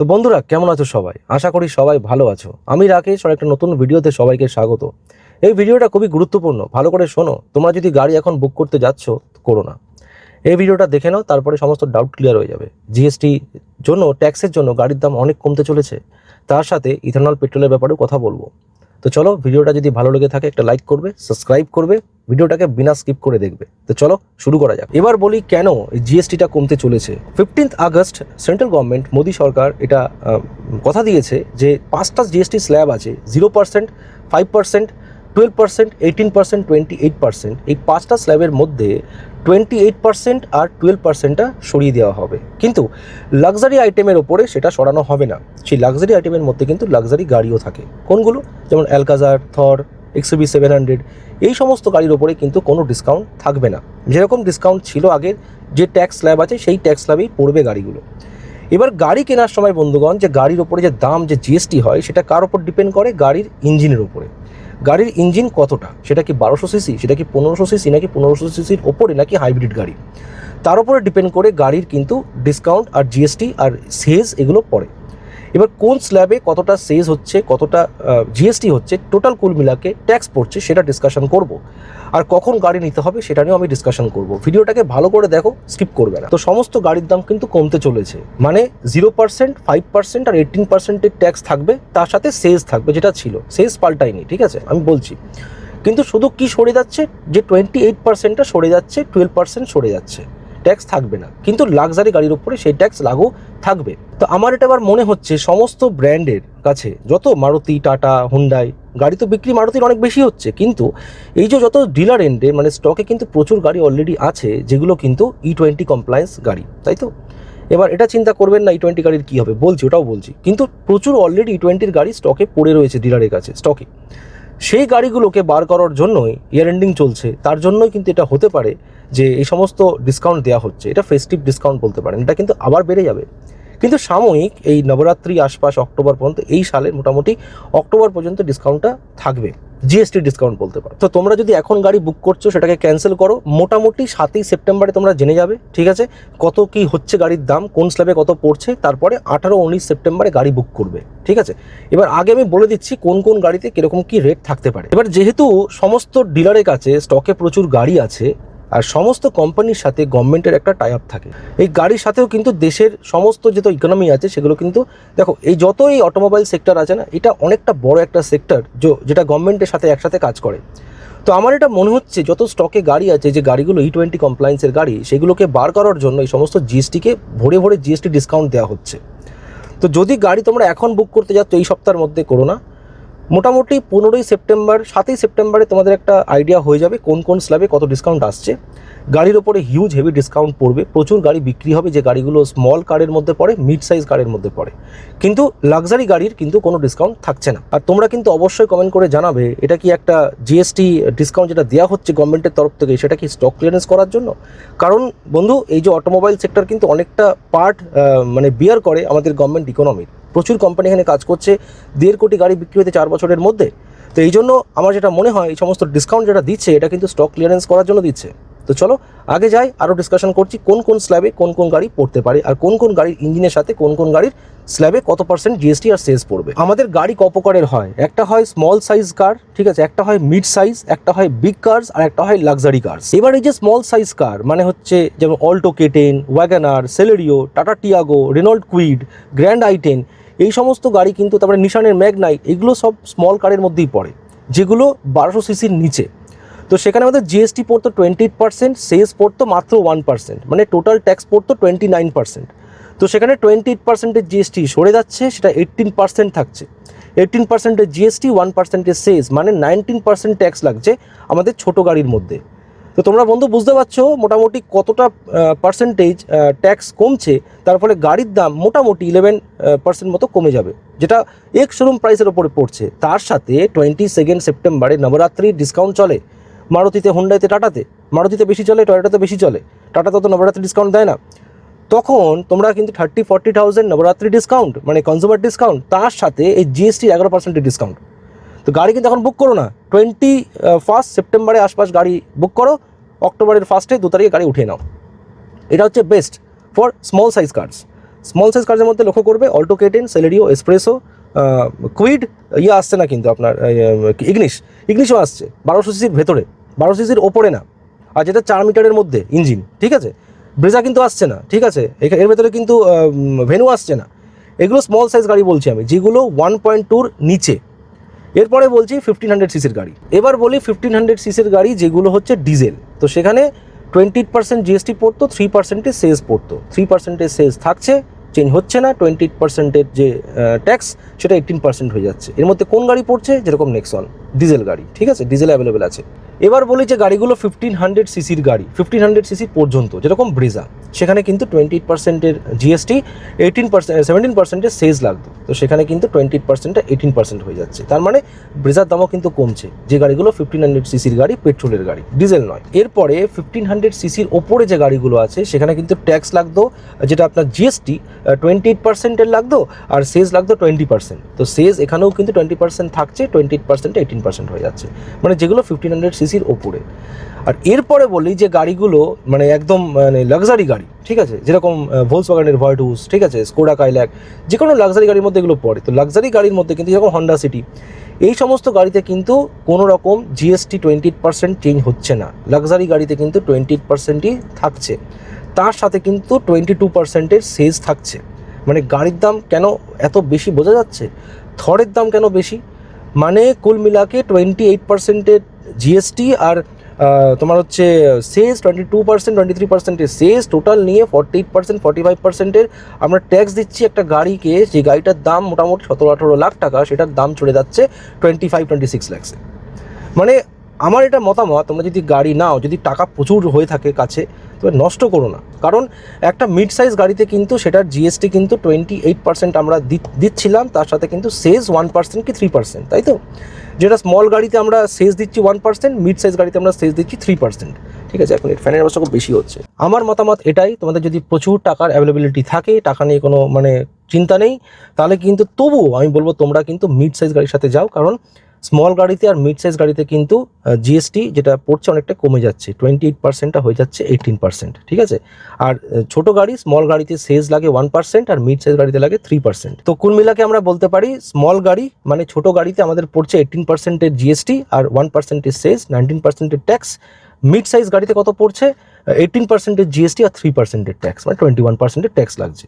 তো বন্ধুরা, কেমন আছো সবাই? আশা করি সবাই ভালো আছো। আমি রাকেশ আর একটা নতুন ভিডিওতে সবাইকে স্বাগত। এই ভিডিওটা খুবই গুরুত্বপূর্ণ। ভালো করে শোনো। তোমরা যদি গাড়ি এখন বুক করতে যাচ্ছ, করো না। এই ভিডিওটা দেখে নাও, তারপরে সমস্ত ডাউট ক্লিয়ার হয়ে যাবে। জিএসটি জন্য ট্যাক্সের জন্য গাড়ির দাম অনেক কমতে চলেছে। তার সাথে ইথানল পেট্রোলের ব্যাপারেও কথা বলব। তো চলো, ভিডিওটা যদি ভালো লেগে থাকে, একটা লাইক করবে সাবস্ক্রাইব করবে, ভিডিওটাকে বিনা স্কিপ করে দেখবে। তো চলো, শুরু করা যাক। এবার বলি কেন জিএসটিটা কমতে চলেছে? Fifteenth August central government Modi সরকার এটা কথা দিয়েছে যে পাঁচটা জিএসটি স্ল্যাব আছে zero percent five percent twelve percent eighteen percent twenty eight percent এই পাঁচটা স্ল্যাবের মধ্যে টোয়েন্টি এইট পার্সেন্ট আর টুয়েলভ পার্সেন্টটা সরিয়ে দেওয়া হবে। কিন্তু লাক্সারি আইটেমের ওপরে সেটা সরানো হবে না। সেই লাক্সারি আইটেমের মধ্যে কিন্তু লাক্সারি গাড়িও থাকে। কোনগুলো? যেমন Alcazar, Thar, XUV seven hundred, এই সমস্ত গাড়ির ওপরে কিন্তু কোনো ডিসকাউন্ট থাকবে না। যেরকম ডিসকাউন্ট ছিল আগের, যে ট্যাক্স স্ল্যাব আছে সেই ট্যাক্স স্ল্যাবেই পড়বে গাড়িগুলো। এবার গাড়ি কেনার সময় বন্ধুগণ, যে গাড়ির ওপরে যে দাম, যে জিএসটি হয়, সেটা কার ওপর ডিপেন্ড করে? গাড়ির ইঞ্জিনের ওপরে। গাড়ির ইঞ্জিন কতটা? সেটা কি বারোশো সিসি? সেটা কি পনেরোশো সিসি নাকি পনেরোশো সিসির ওপরে নাকি হাইব্রিড গাড়ি? তার উপরে ডিপেন্ড করে গাড়ির কিন্তু ডিসকাউন্ট আর জিএসটি আর সেজ এগুলো পড়ে। এবার কোন স্ল্যাবে কতটা সেজ হচ্ছে, কতটা জিএসটি হচ্ছে টোটাল কুল মিলাকে ট্যাক্স পড়ছে সেটা ডিসকাশন করব। আর কখন গাড়ি নিতে হবে সেটা নিয়েও আমি ডিসকাশন করব। ভিডিওটাকে ভালো করে দেখো স্কিপ করবে না। তো সমস্ত গাড়ির দাম কিন্তু কমতে চলেছে। মানে জিরো পার্সেন্ট ফাইভ পার্সেন্ট আর এইটিন পার্সেন্টের ট্যাক্স থাকবে, তার সাথে সেজ থাকবে, যেটা ছিল। সেজ পাল্টায়নি ঠিক আছে? আমি বলছি। কিন্তু শুধু কি সরে যাচ্ছে? যে টোয়েন্টি এইট পার্সেন্টটা সরে যাচ্ছে টুয়েলভ পার্সেন্ট সরে যাচ্ছে। ট্যাক্স থাকবে না। কিন্তু লাক্সারি গাড়ির উপরে সেই ট্যাক্স লাগু থাকবে। তো আমার এটা আবার মনে হচ্ছে সমস্ত ব্র্যান্ডের কাছে, যত মারুতি, টাটা, হুন্ডাই, গাড়ি তো বিক্রি মারুতির অনেক বেশি হচ্ছে, কিন্তু এই যে যত ডিলার এন্ডে মানে স্টকে কিন্তু প্রচুর গাড়ি অলরেডি আছে, যেগুলো কিন্তু ই টোয়েন্টি কমপ্লায়েন্স গাড়ি, তাই তো? এবার এটা চিন্তা করবেন না ই টোয়েন্টি গাড়ির কী হবে, বলছি, ওটাও বলছি। কিন্তু প্রচুর অলরেডি ই টোয়েন্টির গাড়ি স্টকে পড়ে রয়েছে ডিলারের কাছে স্টকে সেই গাড়িগুলোকে বার করার জন্যই ইয়ার এন্ডিং চলছে, তার জন্যই কিন্তু এটা হতে পারে। যে এই সমস্ত ডিসকাউন্ট দেওয়া হচ্ছে, এটা ফেস্টিভ ডিসকাউন্ট বলতে পারেন, এটা কিন্তু আবার বেড়ে যাবে। কিন্তু সাময়িক এই নবরাত্রি আশপাশ অক্টোবর পর্যন্ত, এই সালের মোটামুটি অক্টোবর পর্যন্ত ডিসকাউন্টটা থাকবে জিএসটি ডিসকাউন্ট বলতে পারো তো তোমরা যদি এখন গাড়ি বুক করছ, সেটাকে ক্যান্সেল করো, মোটামুটি সাতই সেপ্টেম্বরে তোমরা জেনে যাবে, ঠিক আছে? কত কি হচ্ছে গাড়ির দাম, কোন স্ল্যাবে কত পড়ছে, তারপরে আঠারো, উনিশ সেপ্টেম্বরে গাড়ি বুক করবে, ঠিক আছে? এবার আগে আমি বলে দিচ্ছি কোন কোন গাড়িতে কীরকম কি রেট থাকতে পারে। এবার যেহেতু সমস্ত ডিলারের কাছে স্টকে প্রচুর গাড়ি আছে আর সমস্ত কোম্পানির সাথে গভর্নমেন্টের একটা টাই আপ থাকে। এই গাড়ির সাথেও কিন্তু দেশের সমস্ত যত ইকোনমি আছে, সেগুলো কিন্তু দেখো, এই যত এই অটোমোবাইল সেক্টর আছে না, এটা অনেকটা বড় একটা সেক্টর যেটা গভর্নমেন্টের সাথে একসাথে কাজ করে। তো আমার এটা মনে হচ্ছে, যত স্টকে গাড়ি আছে, যে গাড়িগুলো ই টোয়েন্টি কমপ্লায়েন্সের গাড়ি, সেগুলোকে বার করার জন্য এই সমস্ত জিএসটিকে ভরে ভরে জিএসটি ডিসকাউন্ট দেওয়া হচ্ছে। তো যদি গাড়ি তোমরা এখন বুক করতে যাচ্ছ, এই সপ্তাহের মধ্যে করো না। মোটামুটি পনেরোই সেপ্টেম্বর, সাতই সেপ্টেম্বরে তোমাদের একটা আইডিয়া হয়ে যাবে কোন কোন স্ল্যাবে কত ডিসকাউন্ট আসছে। গাড়ির ওপরে হিউজ হেভি ডিসকাউন্ট পড়বে, প্রচুর গাড়ি বিক্রি হবে যে গাড়িগুলো স্মল কারের মধ্যে পড়ে মিড সাইজ কারের মধ্যে পড়ে। কিন্তু লাক্সারি গাড়ির কিন্তু কোনো ডিসকাউন্ট থাকছে না। আর তোমরা কিন্তু অবশ্যই কমেন্ট করে জানাবে, এটা কি একটা জিএসটি ডিসকাউন্ট যেটা দেওয়া হচ্ছে গভর্নমেন্টের তরফ থেকে, সেটা কি স্টক ক্লিয়ারেন্স করার জন্য? কারণ বন্ধু, এই যে অটোমোবাইল সেক্টর কিন্তু অনেকটা পার্ট মানে বিয়ার করে আমাদের গভর্নমেন্ট ইকোনমির প্রচুর কোম্পানি এখানে কাজ করছে, দেড় কোটি গাড়ি বিক্রি হতে চার বছরের মধ্যে। তো এই জন্য আমার যেটা মনে হয়, এই সমস্ত ডিসকাউন্ট যেটা দিচ্ছে, এটা কিন্তু স্টক ক্লিয়ারেন্স করার জন্য দিচ্ছে। তো চলো, আগে যাই আরও ডিসকাশন করছি, কোন কোন স্ল্যাবে কোন কোন গাড়ি পড়তে পারে আর কোন কোন গাড়ির ইঞ্জিনের সাথে কোন কোন গাড়ির স্ল্যাবে কত পার্সেন্ট জিএসটি আর সেস পড়বে। আমাদের গাড়ি ক প্রকারের হয়? একটা হয় স্মল সাইজ কার ঠিক আছে? একটা হয় মিড সাইজ একটা হয় বিগ কার্স আর একটা হয় লাক্সারি কার্স এবার এই যে স্মল সাইজ কার মানে হচ্ছে যেমন Alto K ten Wagon R Celerio Tata Tiago Renault Kwid grand i ten এই সমস্ত গাড়ি কিন্তু তারপরে নিশানের ম্যাগনাইট এগুলো সব স্মল কারের মধ্যেই পড়ে, যেগুলো বারোশো সিসির নিচে। তো সেখানে আমাদের জিএসটি পড়তো টোয়েন্টি পার্সেন্ট সেস পড়তো মাত্র ওয়ান পার্সেন্ট মানে টোটাল ট্যাক্স পড়তো টোয়েন্টি নাইন পার্সেন্ট তো সেখানে টোয়েন্টি এইট পার্সেন্টের জিএসটি সরে যাচ্ছে, সেটা এইটিন পার্সেন্ট থাকছে। এইটিন পার্সেন্টের জিএসটি ওয়ান পার্সেন্টের সেস মানে নাইনটিন পার্সেন্ট ট্যাক্স লাগছে আমাদের ছোট গাড়ির মধ্যে। তো তোমরা বন্ধু বুঝতে পারছ মোটামুটি কতটা পার্সেন্টেজ ট্যাক্স কমছে, তার ফলে গাড়ির দাম মোটামুটি ইলেভেন পার্সেন্ট মতো কমে যাবে, যেটা এক শোরুম প্রাইসের ওপরে পড়ছে। তার সাথে টোয়েন্টি সেকেন্ড সেপ্টেম্বরে নবরাত্রির ডিসকাউন্ট চলে। মারুতিতে হুন্ডাইতে টাটাতে মারুতিতে বেশি চলে টয়োটাতে বেশি চলে। টাটাতে তো নবরাত্রি ডিসকাউন্ট দেয় না। তখন তোমরা কিন্তু thirty forty thousand Navratri discount মানে কনজিউমার ডিসকাউন্ট তার সাথে এই জিএসটি এগারো পার্সেন্টের ডিসকাউন্ট তো গাড়ি কিন্তু এখন বুক করো না। টোয়েন্টি ফার্স্ট সেপ্টেম্বরে আশপাশ গাড়ি বুক করো। অক্টোবরের ফার্স্টে দু তারিখে গাড়ি উঠিয়ে নাও। এটা হচ্ছে best for small size cars small size কারের মধ্যে লক্ষ্য করবে Alto K ten Celerio Espresso Kwid ইয়ে আসছে না কিন্তু আপনার ইগনিশ ইগনিশও আসছে। বারোশো সিসির ভেতরে। বারো সিসির ওপরে না, আর যেটা চার মিটারের মধ্যে ইঞ্জিন, ঠিক আছে? ব্রেজা কিন্তু আসছে না, ঠিক আছে? এর ভেতরে কিন্তু ভেনু আসছে না। এগুলো স্মল সাইজ গাড়ি বলছি আমি, যেগুলো ওয়ান পয়েন্ট টুর নিচে। এরপরে বলছি ফিফটিন হান্ড্রেড সিসির গাড়ি। এবার বলি ফিফটিন হান্ড্রেড সিসির গাড়ি যেগুলো হচ্ছে ডিজেল তো সেখানে টোয়েন্টি পার্সেন্ট জিএসটি পড়তো থ্রি পার্সেন্টের সেস পড়তো। থ্রি পার্সেন্টের সেস থাকছে চেঞ্জ হচ্ছে না টোয়েন্টি পার্সেন্টের যে ট্যাক্স সেটা এইটিন পার্সেন্ট হয়ে যাচ্ছে। এর মধ্যে কোন গাড়ি পড়ছে? যেরকম নেক্সন ডিজেল গাড়ি, ঠিক আছে? ডিজেল অ্যাভেলেবেল আছে। এবার বলি যে গাড়িগুলো ফিফটিন হান্ড্রেড সিসির গাড়ি ফিফটিন হান্ড্রেড সিসি পর্যন্ত, যেরকম ব্রিজা সেখানে কিন্তু টোয়েন্টি এইট পার্সেন্টের জিএসটি এইটিন পার্সেন্ট সেভেন্টিন পার্সেন্টের সেজ লাগতো। তো সেখানে কিন্তু টোয়েন্টি এইট পার্সেন্টটা এইটিন পার্সেন্ট হয়ে যাচ্ছে। তার মানে ব্রিজার দামও কিন্তু কমছে। যে গাড়িগুলো ফিফটিন হান্ড্রেড সিসির গাড়ি পেট্রোলের গাড়ি ডিজেল নয়। এরপরে ফিফটিন হান্ড্রেড সিসির ওপরে যে গাড়িগুলো আছে, সেখানে কিন্তু ট্যাক্স লাগতো, যেটা আপনার জিএসটি টোয়েন্টি এইট পার্সেন্টের লাগতো, আর সেজ লাগতো টোয়েন্টি পার্সেন্ট তো সেজ এখানেও কিন্তু টোয়েন্টি পার্সেন্ট থাকছে twenty eight percent eighteen percent হয়ে যাচ্ছে। মানে যেগুলো ফিফটিন হান্ড্রেড সিসির ওপরে। আর এরপরে বলি যে গাড়িগুলো মানে একদম মানে লাক্সারি গাড়ি, ঠিক আছে? যেরকম ভোলস বাগানের ভয়টুস ঠিক আছে? স্কোডা কাইল্যাক যে কোনো লাক্সারি গাড়ির মধ্যে এগুলো পড়ে। তো লাক্সারি গাড়ির মধ্যে কিন্তু যেরকম হন্ডা সিটি এই সমস্ত গাড়িতে কিন্তু কোনো রকম জিএসটি টোয়েন্টি পার্সেন্ট চেঞ্জ হচ্ছে না। লাক্সারি গাড়িতে কিন্তু টোয়েন্টি পার্সেন্টই থাকছে। তার সাথে কিন্তু টোয়েন্টি টু পার্সেন্টের সেজ থাকছে। মানে গাড়ির দাম কেন এত বেশি বোঝা যাচ্ছে? থরের দাম কেন বেশি? মানে কুল মিলাকে টোয়েন্টি এইট পার্সেন্টের জিএসটি আর তোমার হচ্ছে cess twenty two percent twenty three পার্সেন্টের সেস টোটাল নিয়ে forty eight percent forty five পার্সেন্টের আমরা ট্যাক্স দিচ্ছি একটা গাড়িকে, যে গাড়িটার দাম মোটামুটি সতেরো আঠেরো লাখ টাকা, সেটার দাম চলে যাচ্ছে টোয়েন্টি ফাইভ টোয়েন্টি সিক্স ল্যাক্সে মানে আমার এটা মতামত, তোমরা যদি গাড়ি নাও, যদি টাকা প্রচুর হয়ে থাকে কাছে, তবে নষ্ট করো না। কারণ একটা মিড সাইজ গাড়িতে কিন্তু সেটার জিএসটি কিন্তু টোয়েন্টি এইট পার্সেন্ট আমরা দিচ্ছিলাম, তার সাথে কিন্তু সেজ ওয়ান পার্সেন্ট কি থ্রি পার্সেন্ট তাই তো? যেটা স্মল গাড়িতে আমরা সেজ দিচ্ছি ওয়ান পার্সেন্ট মিড সাইজ গাড়িতে আমরা সেজ দিচ্ছি থ্রি পার্সেন্ট ঠিক আছে? এখন ফ্যানের অবস্থা খুব বেশি হচ্ছে। আমার মতামত এটাই, তোমাদের যদি প্রচুর টাকার অ্যাভেলেবিলিটি থাকে, টাকা নিয়ে কোনো মানে চিন্তা নেই, তাহলে কিন্তু তবুও আমি বলব তোমরা কিন্তু মিড সাইজ গাড়ির সাথে যাও, কারণ স্মল গাড়িতে আর মিড সাইজ গাড়িতে কিন্তু জিএসটি যেটা পড়ছে অনেকটা কমে যাচ্ছে টোয়েন্টি এইট পার্সেন্টটা হয়ে যাচ্ছে এইটিন পার্সেন্ট ঠিক আছে? আর ছোট গাড়ি স্মল গাড়িতে সেজ লাগে ওয়ান পার্সেন্ট আর মিড সাইজ গাড়িতে লাগে থ্রি পার্সেন্ট তো কুল মিলাকে আমরা বলতে পারি স্মল গাড়ি মানে ছোট গাড়িতে আমাদের পড়ছে এইটিন পার্সেন্টের জিএসটি আর ওয়ান পার্সেন্টের সেজ নাইনটিন পার্সেন্টের ট্যাক্স মিড সাইজ গাড়িতে কত পড়ছে? এইটিন পার্সেন্টের জিএসটি আর থ্রি পার্সেন্টের ট্যাক্স মানে টোয়েন্টি ওয়ান পার্সেন্টের ট্যাক্স লাগছে।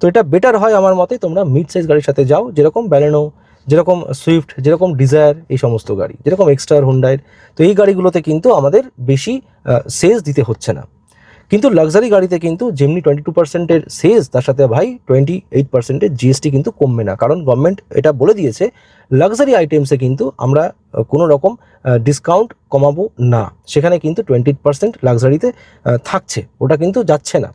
তো এটা বেটার হয় আমার মতে তোমরা মিড সাইজ গাড়ির সাথে যাও, যেরকম ব্যালেনো যেরকম সুইফট যেরকম ডিজায়ার এই সমস্ত গাড়ি। যেরকম এক্সট্রার হুন্ডাইয়ের তো এই গাড়িগুলোতে কিন্তু আমাদের বেশি সেজ দিতে হচ্ছে না। কিন্তু লাক্সারি গাড়িতে কিন্তু যেমনি টোয়েন্টি টু পার্সেন্টের সেজ তার সাথে ভাই টোয়েন্টি এইট পার্সেন্টের জিএসটি কিন্তু কমবে না। কারণ গভর্নমেন্ট এটা বলে দিয়েছে লাক্সারি আইটেমসে কিন্তু আমরা কোনো রকম ডিসকাউন্ট কমাবো না। সেখানে কিন্তু টোয়েন্টি পার্সেন্ট লাক্সারিতে থাকছে। ওটা কিন্তু যাচ্ছে না।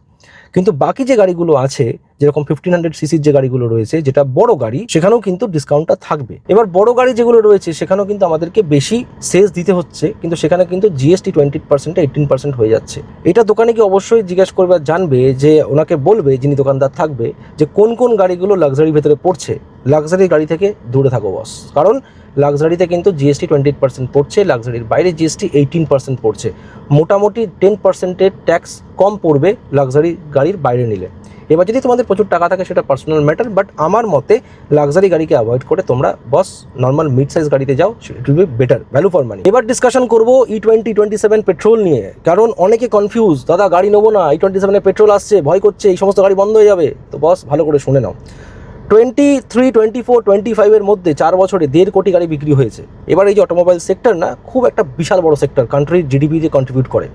কিন্তু বাকি যে গাড়িগুলো আছে যেরকম ফিফটিন হান্ড্রেড সিসির যে গাড়িগুলো রয়েছে, যেটা বড় গাড়ি, সেখানেও কিন্তু ডিসকাউন্টটা থাকবে। এবার বড় গাড়ি যেগুলো রয়েছে, সেখানেও কিন্তু আমাদেরকে বেশি সেলস দিতে হচ্ছে, কিন্তু সেখানে কিন্তু GST twenty percent eighteen percent হয়ে যাচ্ছে। এটা দোকানে কি অবশ্যই জিজ্ঞেস করবে, জানবে যে, ওনাকে বলবে, যিনি দোকানদার থাকবে, যে কোন কোন গাড়িগুলো লাক্সারির ভেতরে পড়ছে। লাক্সারি গাড়ি থেকে দূরে থাকো বস কারণ লাক্সারিতে কিন্তু জিএসটি টোয়েন্টি পার্সেন্ট পড়ছে লাক্সারির বাইরে জিএসটি এইটিন পার্সেন্ট পড়ছে। মোটামুটি টেন পার্সেন্টের ট্যাক্স কম পড়বে লাক্সারি গাড়ির বাইরে নিলে। এবার যদি তোমাদের প্রচুর টাকা থাকে, সেটা পার্সোনাল ম্যাটার বাট আমার মতে লাক্সারি গাড়িকে অ্যাভয়েড করে তোমরা বস নর্মাল মিড সাইজ গাড়িতে যাও it will be better value for money এবার ডিসকাশন করব E twenty twenty seven petrol নিয়ে, কারণ অনেকে কনফিউজ দাদা, গাড়ি নেব না ই টোয়েন্টি সেভেনে পেট্রোল আসছে, ভয় করছে, এই সমস্ত গাড়ি বন্ধ হয়ে যাবে। তো বস ভালো করে শুনে নাও। Twenty three twenty four twenty ফাইভের মধ্যে চার বছরে দেড় কোটি গাড়ি বিক্রি হয়েছে। এবার এই যে অটোমোবাইল সেক্টর না, খুব একটা বিশাল বড় সেক্টর কান্ট্রির জিডিপি জিডিপিতে কন্ট্রিবিউট করে।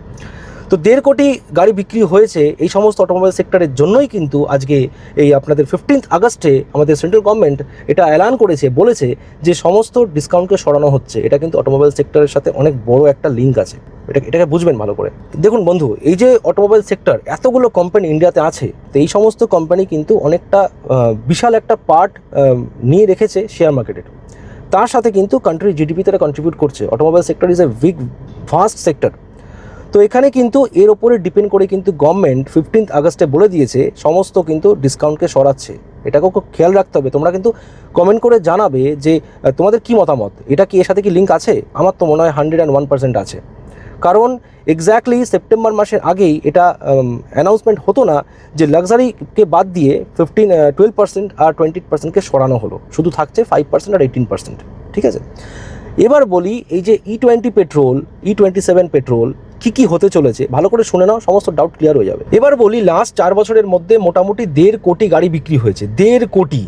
তো দেড় কোটি গাড়ি বিক্রি হয়েছে এই সমস্ত অটোমোবাইল সেক্টরের জন্যই কিন্তু আজকে এই আপনাদের ফিফটিন্থ আগস্টে আমাদের সেন্ট্রাল গভর্নমেন্ট এটা অ্যালান করেছে, বলেছে যে সমস্ত ডিসকাউন্টকে সরানো হচ্ছে। এটা কিন্তু অটোমোবাইল সেক্টরের সাথে অনেক বড় একটা লিঙ্ক আছে। এটা, এটাকে বুঝবেন ভালো করে। দেখুন বন্ধু, এই যে অটোমোবাইল সেক্টর এতগুলো কোম্পানি ইন্ডিয়াতে আছে, তো এই সমস্ত কোম্পানি কিন্তু অনেকটা বিশাল একটা পার্ট নিয়ে রেখেছে শেয়ার মার্কেটের তার সাথে কিন্তু কান্ট্রির জিডিপি তারা কন্ট্রিবিউট করছে। Automobile sector is a big fast sector তো এখানে কিন্তু এর ওপরে ডিপেন্ড করে কিন্তু গভর্নমেন্ট ফিফটিন্থ আগস্টে বলে দিয়েছে, সমস্ত কিন্তু ডিসকাউন্টকে সরাচ্ছে। এটাকেও খুব খেয়াল রাখতে হবে। তোমরা কিন্তু কমেন্ট করে জানাবে যে তোমাদের কি মতামত? এটা কি এর সাথে কি লিঙ্ক আছে? আমার তো মনে হয় হান্ড্রেড অ্যান্ড ওয়ান পার্সেন্ট আছে। কারণ এক্স্যাক্টলি সেপ্টেম্বর মাসের আগেই এটা অ্যানাউন্সমেন্ট হতো না যে লাক্সারিকে বাদ দিয়ে ফিফটিন টুয়েলভ পার্সেন্ট আর টোয়েন্টি পার্সেন্টকে সরানো হলো। শুধু থাকছে ফাইভ পার্সেন্ট আর এইটিন পার্সেন্ট ঠিক আছে? এবার বলি, এই যে E twenty petrol E twenty seven petrol কি কি হতে চলেছে, ভালো করে শুনে নাও, সমস্ত ডাউট ক্লিয়ার হয়ে যাবে। এবার বলি লাস্ট চার বছরের মধ্যে মোটামুটি দেড় কোটি গাড়ি বিক্রি হয়েছে, দেড় কোটি।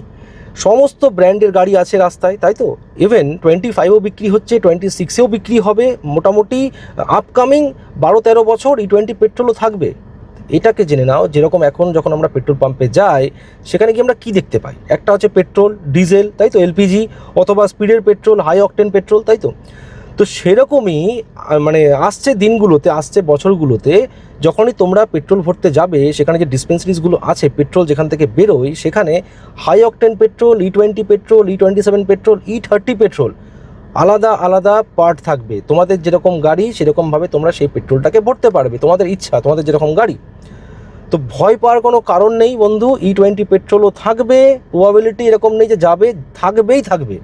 সমস্ত ব্র্যান্ডের গাড়ি আছে রাস্তায়, তাই তো? ইভেন টোয়েন্টি ফাইভও বিক্রি হচ্ছে টোয়েন্টি সিক্সেও বিক্রি হবে, মোটামুটি আপকামিং বারো তেরো বছর ই টোয়েন্টি পেট্রোলও থাকবে। এটাকে জেনে নাও, যেরকম এখন যখন আমরা পেট্রোল পাম্পে যাই, সেখানে কি আমরা কি দেখতে পাই? একটা হচ্ছে পেট্রোল ডিজেল তাই তো? এলপিজি অথবা স্পিডের পেট্রোল হাই অকটেন পেট্রোল তাই তো? তো সেরকমই মানে আসছে দিনগুলোতে, আসছে বছরগুলোতে, যখনই তোমরা পেট্রোল ভরতে যাবে, সেখানে যে ডিসপেন্সারিজগুলো আছে, পেট্রোল যেখান থেকে বেরোয়, সেখানে high octane petrol E twenty petrol E twenty seven petrol E thirty petrol আলাদা আলাদা পার্ট থাকবে। তোমাদের যেরকম গাড়ি, সেরকমভাবে তোমরা সেই পেট্রোলটাকে ভরতে পারবে। তোমাদের ইচ্ছা, তোমাদের যেরকম গাড়ি। তো ভয় পাওয়ার কোনো কারণ নেই বন্ধু। ই টোয়েন্টি পেট্রোলও থাকবে। প্রবাবিলিটি এরকম নেই যে যাবে, থাকবেই থাকবে।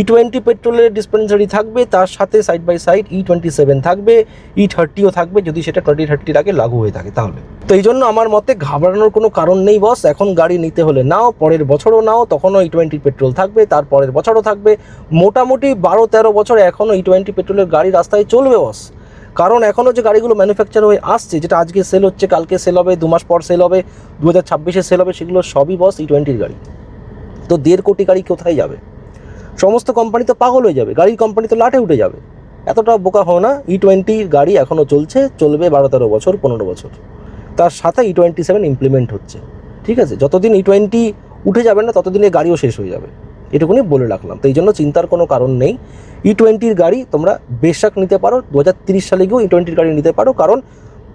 ই টোয়েন্টি পেট্রোলের ডিসপেন্সারি থাকবে, তার সাথে side by side E twenty seven থাকবে ই থার্টিও থাকবে, যদি সেটা টোয়েন্টি থার্টির আগে লাগু হয়ে থাকে তাহলে। তো এই জন্য আমার মতে ঘাবড়ানোর কোনো কারণ নেই বস এখন গাড়ি নিতে হলে নাও, পরের বছরও নাও, তখনও ই টোয়েন্টি পেট্রোল থাকবে, তার পরের বছরও থাকবে। মোটামুটি বারো তেরো বছর এখনও ই টোয়েন্টি পেট্রোলের গাড়ি রাস্তায় চলবে বস কারণ এখনও যে গাড়িগুলো ম্যানুফ্যাকচার হয়ে আসছে, যেটা আজকে সেল হচ্ছে, কালকে সেল হবে, দু মাস পর সেল হবে দু হাজার ছাব্বিশে সেল হবে, সেগুলো সবই বস ই টোয়েন্টির গাড়ি। তো দেড় কোটি গাড়ি কোথায় যাবে? সমস্ত কোম্পানি তো পাগল হয়ে যাবে, গাড়ির কোম্পানি তো লাটে উঠে যাবে। এতটা বোকা হও না ই টোয়েন্টির গাড়ি এখনও চলছে, চলবে বারো তেরো বছর, পনেরো বছর। তার সাথে ই টোয়েন্টি সেভেন ইমপ্লিমেন্ট হচ্ছে, ঠিক আছে? যতদিন ই টোয়েন্টি উঠে যাবে না, ততদিন এই গাড়িও শেষ হয়ে যাবে। এটুকুনি বলে রাখলাম। তো এই জন্য চিন্তার কোনো কারণ নেই। ই টোয়েন্টির গাড়ি তোমরা বেশাক নিতে পারো। দু সালে গিয়েও ই টোয়েন্টির গাড়ি নিতে পারো। কারণ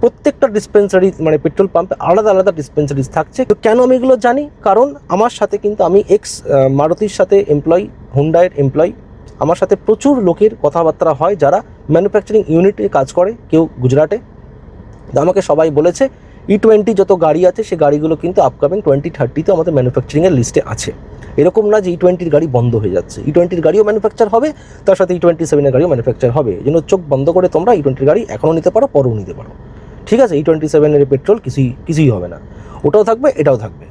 প্রত্যেকটা ডিসপেন্সারি মানে পেট্রোল পাম্পে আলাদা আলাদা ডিসপেন্সারিজ থাকছে। তো কেন আমি এগুলো জানি? কারণ আমার সাথে কিন্তু আমি এক্স মারুতির সাথে এমপ্লয়ি হুন্ডাইয়ের এমপ্লয়ি আমার সাথে প্রচুর লোকের কথাবার্তা হয় যারা ম্যানুফ্যাকচারিং ইউনিটে কাজ করে, কেউ গুজরাটে। আমাকে সবাই বলেছে ই টোয়েন্টি যত গাড়ি আছে সেই গাড়িগুলো কিন্তু আপকামিং টোয়েন্টি থার্টিতে আমাদের ম্যানুফ্যাকচারিংয়ের লিস্টে আছে। এরকম না যে ই টোয়েন্টির গাড়ি বন্ধ হয়ে যাচ্ছে। ই টোয়েন্টির গাড়িও ম্যানুফ্যাকচার হবে, তার সাথে ই টোয়েন্টি সেভেনের গাড়িও ম্যানুফ্যাকচার হবে। এই জন্য চোখ বন্ধ করে তোমরা ই টোয়েন্টির গাড়ি এখনও নিতে পারো, পরেও নিতে পারো। ঠিক আছে ই টোয়েন্টি সেভেনের পেট্রোল কিছুই কিছুই হবে না। ওটাও থাকবে, এটাও থাকবে।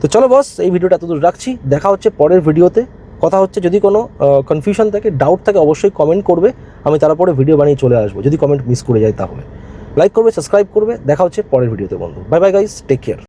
তো চলো বস এই ভিডিওটা এতদূর রাখছি। দেখা হচ্ছে পরের ভিডিওতে। কথা হচ্ছে যদি কোনো কনফিউশন থাকে ডাউট থাকে, অবশ্যই কমেন্ট করবে। আমি তারপরে ভিডিও বানিয়ে চলে আসব। যদি কমেন্ট মিস করে যায় তাহলে। লাইক করবে সাবস্ক্রাইব করবে। দেখা হচ্ছে পরের ভিডিওতে, বন্ধু। Bye bye guys take care